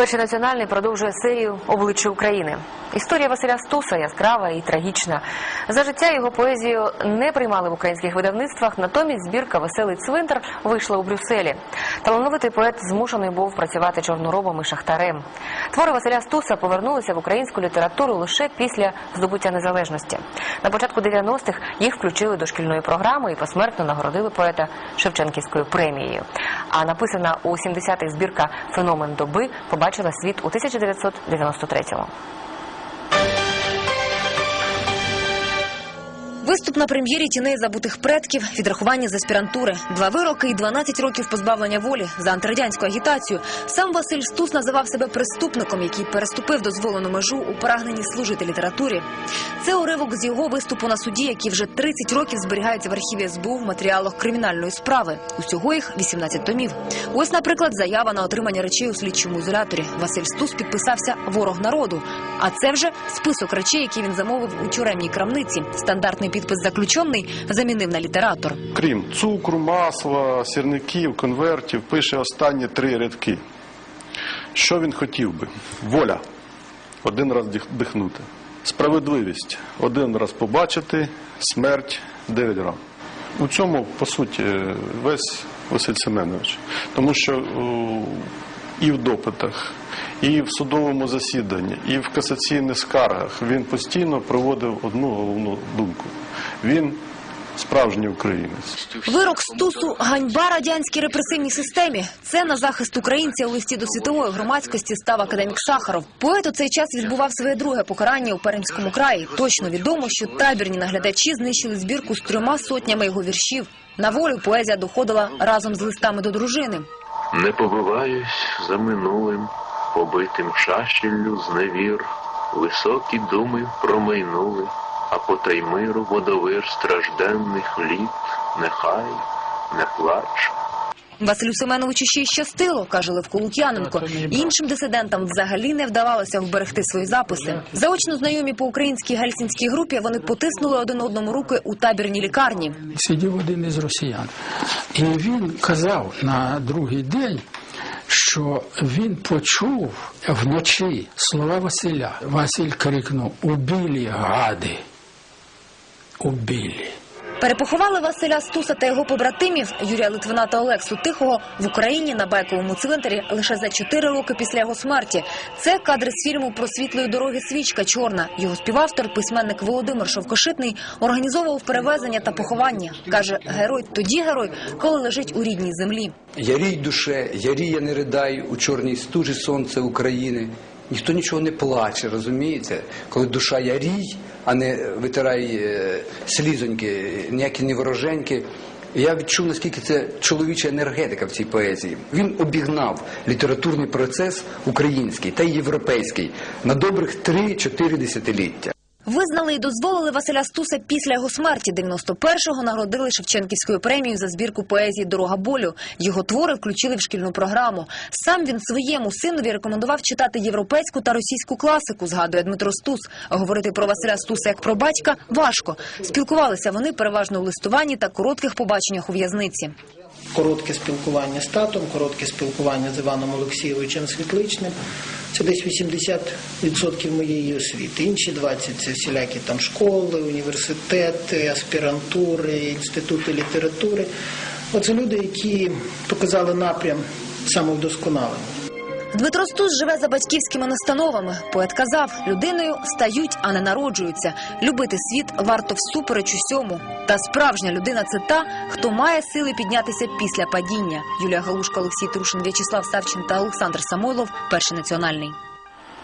Перший національний продовжує серію обличчя України. Історія Василя Стуса яскрава і трагічна. За життя його поезію не приймали в українських видавництвах. Натомість збірка Веселий цвинтар вийшла у Брюсселі. Талановитий поет змушений був працювати чорноробом і шахтарем. Твори Василя Стуса повернулися в українську літературу лише після здобуття незалежності. На початку 90-х їх включили до шкільної програми і посмертно нагородили поета Шевченківською премією. А написана у 70-х збірка Феномен доби побачила світ у 1993-му. Виступ на прем'єрі тіней забутих предків, відрахування з аспірантури, два вироки і 12 років позбавлення волі за антирадянську агітацію. Сам Василь Стус називав себе преступником, який переступив дозволену межу у прагненні служити літературі. Це уривок з його виступу на суді, який вже 30 років зберігається в архіві СБУ в матеріалах кримінальної справи. Усього їх 18 томів. Ось, наприклад, заява на отримання речей у слідчому ізоляторі. Василь Стус підписався ворог народу. А це вже список речей, які він замовив у тюремній крамниці. Стандартний підпис заключений замінив на літератор. Крім цукру, масла, сірників, конвертів, пише останні три рядки. Що він хотів би? Воля. Один раз дихнути. Справедливість. Один раз побачити, смерть дев'ять раз. У цьому, по суті, весь Василь Семенович. Тому що і в допитах, і в судовому засіданні, і в касаційних скаргах він постійно проводив одну головну думку. Він справжній українець. Вирок Стусу ганьба радянській репресивній системі. Це на захист українця у листі до світової громадськості став академік Сахаров. Поет у цей час відбував своє друге покарання у Пермському краї. Точно відомо, що табірні наглядачі знищили збірку з трьома сотнями його віршів. На волю поезія доходила разом з листами до дружини. Не побиваюсь за минулим, побитим чащеллю зневір, високі думи промайнули, а по таймиру водовир стражденних літ, нехай не плач. Василю Семеновичу ще й щастило, каже Левко Лук'яненко. Іншим дисидентам взагалі не вдавалося вберегти свої записи. Заочно знайомі по українській гельсінській групі вони потиснули один одному руки у табірній лікарні. сидів один із росіян. І він казав на другий день, що він почув вночі слова Василя. Василь крикнув: Убілі гади. Убілі. Перепоховали Василя Стуса та його побратимів Юрія Литвина та Олексу Тихого в Україні на байковому цвинтарі лише за чотири роки після його смерті. Це кадри з фільму про світлої дороги свічка чорна. Його співавтор, письменник Володимир Шовкошитний, організовував перевезення та поховання. каже, герой тоді герой, коли лежить у рідній землі. Ярій душе, ярія не ридай у чорній стужі сонце України. Ніхто нічого не плаче, розумієте? Коли душа ярій, а не витирай е, слізоньки, ніякі не вороженьки. Я відчув, наскільки це чоловіча енергетика в цій поезії. Він обігнав літературний процес український та європейський на добрих 3-4 десятиліття. Визнали і дозволили Василя Стуса після його смерті. 91-го нагородили Шевченківською премією за збірку поезії Дорога болю. Його твори включили в шкільну програму. Сам він своєму синові рекомендував читати європейську та російську класику. Згадує Дмитро Стус. Говорити про Василя Стуса як про батька важко. Спілкувалися вони переважно у листуванні та коротких побаченнях у в'язниці. Коротке спілкування з татом, коротке спілкування з Іваном Олексійовичем Світличним. Це десь 80% моєї освіти. Інші 20% це всілякі там школи, університети, аспірантури, інститути літератури. Оце люди, які показали напрям самовдосконалення. Дмитро Стус живе за батьківськими настановами. Поет казав, людиною стають, а не народжуються. Любити світ варто всупереч усьому. Та справжня людина це та, хто має сили піднятися після падіння. Юлія Галушка, Олексій Трушин, В'ячеслав Савчин та Олександр Самойлов. Перший національний.